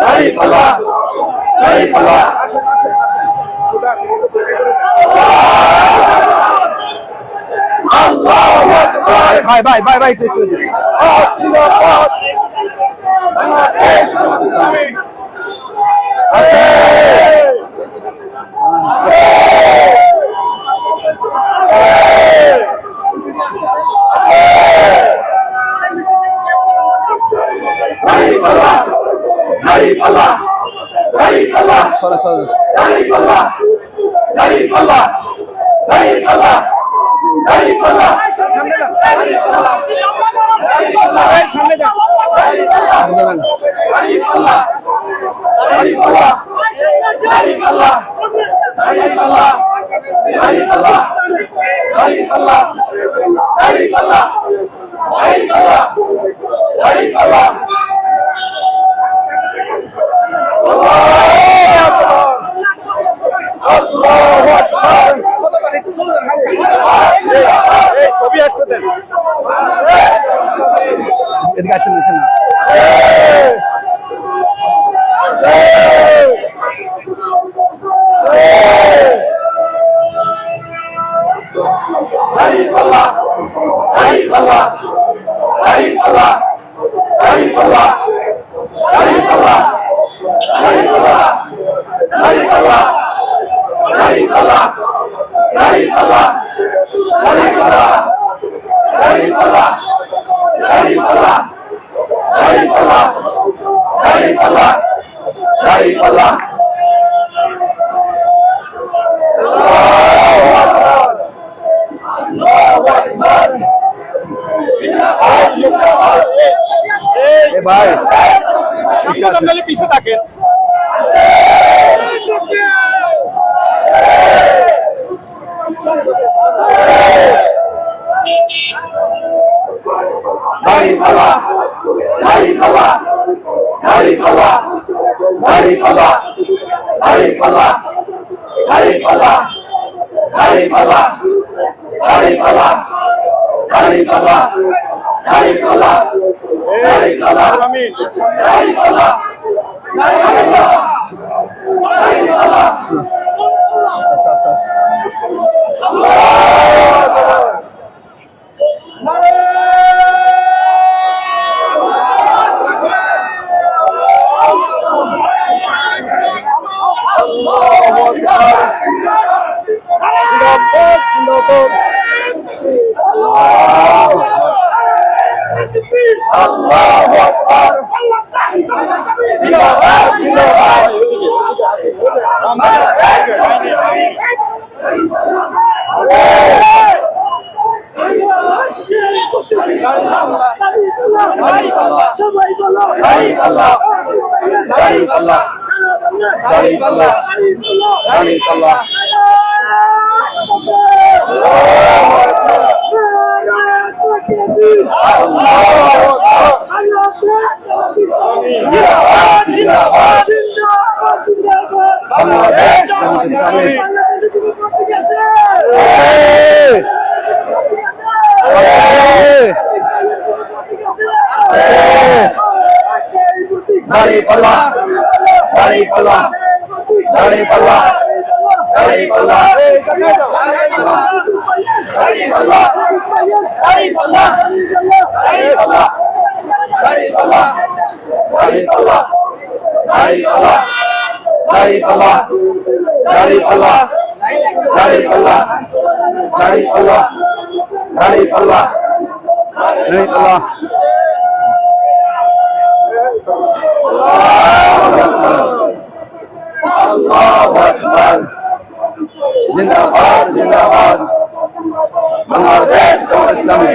দাড়ি পাল্লা দাড়ি পাল্লা ভাই ভাই ভাই ভাই বাংলাদেশ সরে সরে দাঁড়িপাল্লা ভাই পিছিয়ে থাকেন। দাঁড়িপাল্লা দাঁড়িপাল্লা দাঁড়িপাল্লা দাঁড়িপাল্লা দাঁড়িপাল্লা আল্লাহু আকবার জিন্দাবাদ জিন্দাবাদ এ ভাই পিছে থাকেন দাঁড়িপাল্লা দাঁড়িপাল্লা দাঁড়িপাল্লা দাঁড়িপাল্লা দাঁড়িপাল্লা দাঁড়িপাল্লা দাঁড়িপাল্লা দাঁড়িপাল্লা দাঁড়িপাল্লা দাঁড়িপাল্লা দাঁড়িপাল্লা আল্লাহু। আকবার জিন্দাবাদ জিন্দাবাদ সবাই বলো হাই আল্লাহ হাই আল্লাহ হাই আল্লাহ হাই আল্লাহ high Allah Dari Pala, Dari Pala, Dari Pala, Dari Pala, الله اكبر زندہ باد زندہ باد Bangladesh ইসলামী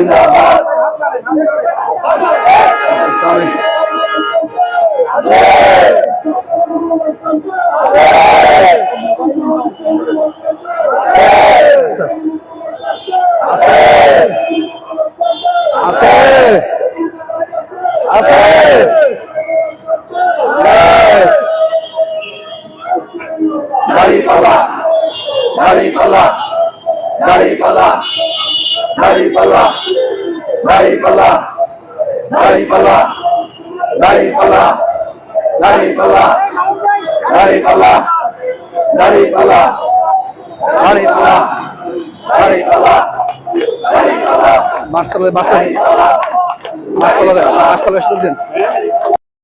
জিন্দাবাদ পাকিস্তান দাড়ি পালা দাড়ি পালা দাড়ি পালা জিন্দাবাদ ইসলামী আছে আছে আছে দাড়িপাল্লা দাড়িপাল্লা দাড়িপাল্লা দাড়িপাল্লা দাড়িপাল্লা মাস্টার দাড়িপাল্লা দাড়িপাল্লা দাড়িপাল্লা দাড়িপাল্লা দাড়িপাল্লা দাড়িপাল্লা দাড়িপাল্লা মাস্টার মাস্টার মাস্টার মাস্টার দেন